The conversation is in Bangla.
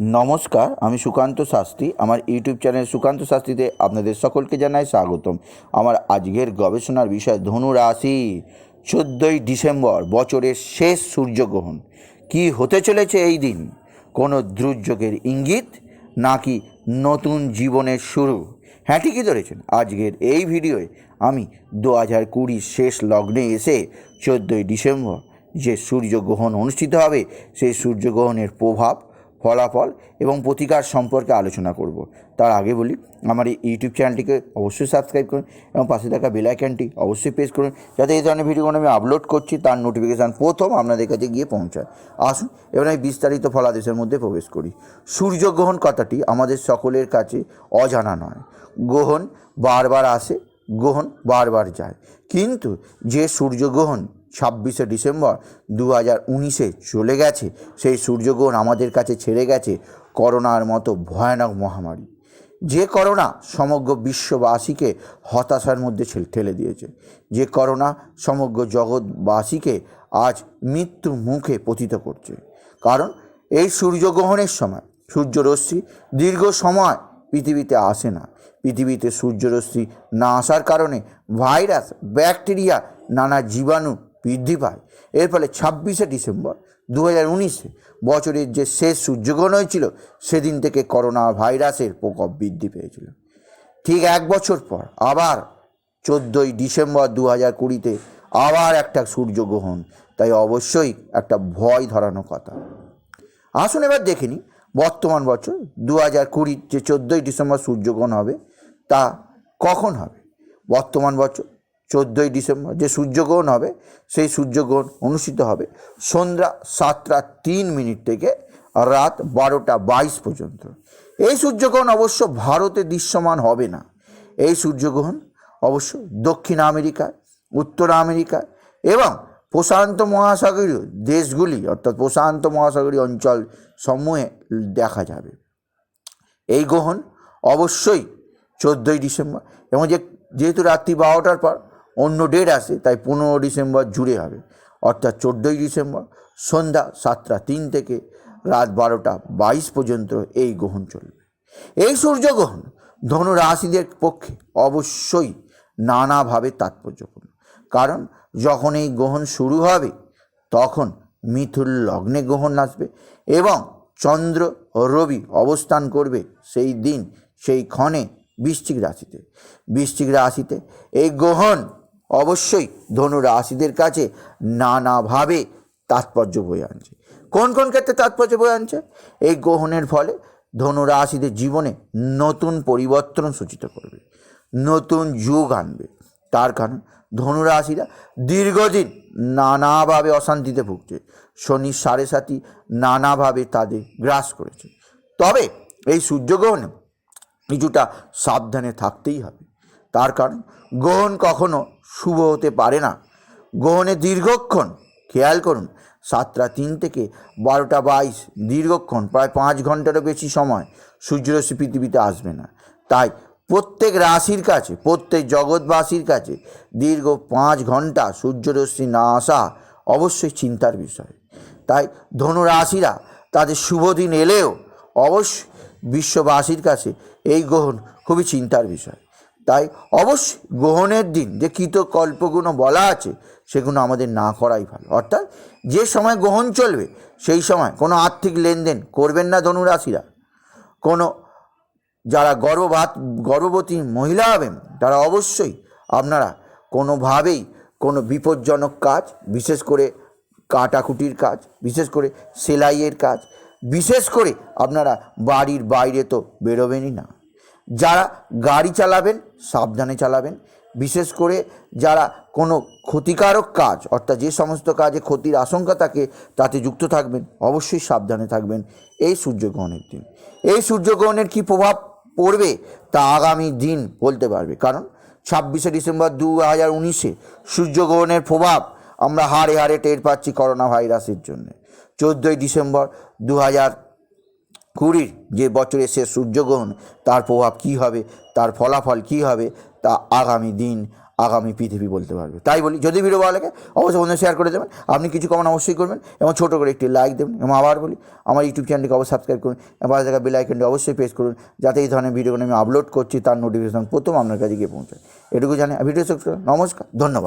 নমস্কার, আমি সুকান্ত শাস্ত্রী। আমার ইউটিউব চ্যানেল সুকান্ত শাস্ত্রীতে আপনাদের সকলকে জানাই স্বাগতম। আমার আজকের গবেষণার বিষয় ধনু রাশি। চোদ্দোই ডিসেম্বর, বছরের শেষ সূর্যগ্রহণ। কি হতে চলেছে এই দিন? কোনো দুর্যোগের ইঙ্গিত নাকি নতুন জীবনের শুরু? হ্যাঁ ঠিকই ধরেছেন। আজকের এই ভিডিওয়ে আমি দু হাজার কুড়ির শেষ লগ্নে এসে চোদ্দোই ডিসেম্বর যে সূর্যগ্রহণ অনুষ্ঠিত হবে, সেই সূর্যগ্রহণের প্রভাব ফলাফল এবং প্রতিকার সম্পর্কে আলোচনা করব। তার আগে বলি, আমার এই ইউটিউব চ্যানেলটিকে অবশ্যই সাবস্ক্রাইব করুন এবং পাশে থাকা বেল আইকনটি অবশ্যই প্রেস করুন যাতে এই ধরনের ভিডিওগুলো আমি আপলোড করছি, তার নোটিফিকেশান প্রথম আপনাদের কাছে গিয়ে পৌঁছায়। আসুন, এবার আমি বিস্তারিত ফলাদেশের মধ্যে প্রবেশ করি। সূর্যগ্রহণ কথাটি আমাদের সকলের কাছে অজানা নয়। গ্রহণ বারবার আসে, গ্রহণ বারবার যায়। কিন্তু যে সূর্যগ্রহণ ছাব্বিশে ডিসেম্বর দু হাজার উনিশে চলে গেছে। সেই সূর্যগ্রহণ আমাদের কাছে ছেড়ে গেছে করোনার মতো ভয়ানক মহামারী। যে করোনা সমগ্র বিশ্ববাসীকে হতাশার মধ্যে ঠেলে দিয়েছে। যে করোনা সমগ্র জগৎবাসীকে আজ মৃত্যু মুখে পতিত করছে। কারণ এই সূর্যগ্রহণের সময় সূর্যরশ্মি দীর্ঘ সময় পৃথিবীতে আসে না। পৃথিবীতে সূর্যরশ্মি না আসার কারণে ভাইরাস, ব্যাকটেরিয়া, নানা জীবাণু বৃদ্ধি পায়। এর ফলে ছাব্বিশে ডিসেম্বর দু উনিশে বছরের যে শেষ সূর্যগ্রহণ হয়েছিল, সেদিন থেকে করোনা ভাইরাসের প্রকোপ বৃদ্ধি পেয়েছিল। ঠিক এক বছর পর আবার চোদ্দোই ডিসেম্বর দু হাজার কুড়িতে আবার একটা সূর্যগ্রহণ। তাই অবশ্যই একটা ভয় ধরানো কথা। আসুন এবার দেখে নিই বর্তমান বছর দু হাজার কুড়ির যে চোদ্দোই ডিসেম্বর সূর্যগ্রহণ হবে, তা কখন হবে? বর্তমান বছর চোদ্দোই ডিসেম্বর যে সূর্যগ্রহণ হবে, সেই সূর্যগ্রহণ অনুষ্ঠিত হবে সন্ধ্যা সাতটা তিন মিনিট থেকে রাত বারোটা বাইশ পর্যন্ত। এই সূর্যগ্রহণ অবশ্য ভারতে দৃশ্যমান হবে না। এই সূর্যগ্রহণ অবশ্য দক্ষিণ আমেরিকা, উত্তর আমেরিকা এবং প্রশান্ত মহাসাগরীয় দেশগুলি, অর্থাৎ প্রশান্ত মহাসাগরীয় অঞ্চল সমূহে দেখা যাবে। এই গ্রহণ অবশ্যই চোদ্দোই ডিসেম্বর এবং যে, যেহেতু রাত্রি বারোটার পর অন্য ডেট আসে, তাই পনেরো ডিসেম্বর জুড়ে হবে। অর্থাৎ চোদ্দোই ডিসেম্বর সন্ধ্যা সাতটা তিন থেকে রাত বারোটা বাইশ পর্যন্ত এই গ্রহণ চলবে। এই সূর্যগ্রহণ ধনু রাশিদের পক্ষে অবশ্যই নানাভাবে তাৎপর্যপূর্ণ। কারণ যখন এই গ্রহণ শুরু হবে, তখন মিথুন লগ্নে গ্রহণ আসবে এবং চন্দ্র রবি অবস্থান করবে সেই দিন, সেই ক্ষণে বৃশ্চিক রাশিতে। বৃশ্চিক রাশিতে এই গ্রহণ অবশ্যই ধনু রাশিদের কাছে নানাভাবে তাৎপর্য বয়ে আনছে। কোন কোন ক্ষেত্রে তাৎপর্য বয়ে আনছে? এই গ্রহণের ফলে ধনু রাশিদের জীবনে নতুন পরিবর্তন সূচিত করবে, নতুন যুগ আনবে। তার কারণ ধনুরাশিরা দীর্ঘদিন নানাভাবে অশান্তিতে ভুগছে, শনি সাড়ে সাতি নানাভাবে তাদের গ্রাস করেছে। তবে এই সূর্যগ্রহণে কিছুটা সাবধানে থাকতেই হবে। তার কারণ গ্রহণ কখনো শুভ হতে পারে না। গ্রহণে দীর্ঘক্ষণ, খেয়াল করুন, সাতটা তিন থেকে বারোটা বাইশ দীর্ঘক্ষণ, প্রায় পাঁচ ঘন্টারও বেশি সময় সূর্যরশ্মি পৃথিবীতে আসবে না। তাই প্রত্যেক রাশির কাছে, প্রত্যেক জগৎবাসীর কাছে দীর্ঘ পাঁচ ঘণ্টা সূর্যরশ্মি না আসা অবশ্যই চিন্তার বিষয়। তাই ধনু রাশিরা তাদের শুভ দিন এলেও অবশ্যই বিশ্ববাসীর কাছে এই গ্রহণ খুবই চিন্তার বিষয়। তাই অবশ্যই গ্রহণের দিন যে কৃতকল্পগুলো বলা আছে সেগুলো আমাদের না করাই ভালো। অর্থাৎ যে সময় গ্রহণ চলবে, সেই সময় কোনো আর্থিক লেনদেন করবেন না ধনুরাশিরা। কোনো যারা গর্ভবাত, গর্ভবতী মহিলা হবেন, তারা অবশ্যই আপনারা কোনোভাবেই কোনো বিপজ্জনক কাজ, বিশেষ করে কাটাকুটির কাজ, বিশেষ করে সেলাইয়ের কাজ, বিশেষ করে আপনারা বাড়ির বাইরে তো বেরোবেনই না। যারা গাড়ি চালাবেন, সাবধানে চালাবেন। বিশেষ করে যারা কোনো ক্ষতিকারক কাজ, অর্থাৎ যে সমস্ত কাজে ক্ষতির আশঙ্কা থাকে, তাতে যুক্ত থাকবেন, অবশ্যই সাবধানে থাকবেন এই সূর্যগ্রহণের দিন। এই সূর্যগ্রহণের কী প্রভাব পড়বে? তা আগামী দিন বলতে পারবে। কারণ ছাব্বিশে ডিসেম্বর দু হাজার উনিশে সূর্যগ্রহণের প্রভাব আমরা হারে হারে টের পাচ্ছি করোনা ভাইরাসের জন্য। চোদ্দোই ডিসেম্বর দু হাজার কুড়ির যে বছরের শেষ সূর্যগ্রহণ, তার প্রভাব কী হবে, তার ফলাফল কী হবে, তা আগামী দিন, আগামী পৃথিবী বলতে পারবে। তাই বলি, যদি ভিডিও ভালো লাগে, অবশ্যই বন্ধু শেয়ার করে দেবেন। আপনি কিছু কমেন্ট অবশ্যই করবেন এবং ছোটো করে একটি লাইক দেবেন। এবং আবার বলি, আমার ইউটিউব চ্যানেলটিকে অবশ্যই সাবস্ক্রাইব করুন। এবং পাশে থাকা বেল আইকনটি অবশ্যই প্রেস করুন, যাতে এই ধরনের ভিডিওগুলো আমি আপলোড করছি, তার নোটিফিকেশন প্রথম আপনার কাছে গিয়ে পৌঁছায়। এটুকু জানি ভিডিও। নমস্কার, ধন্যবাদ।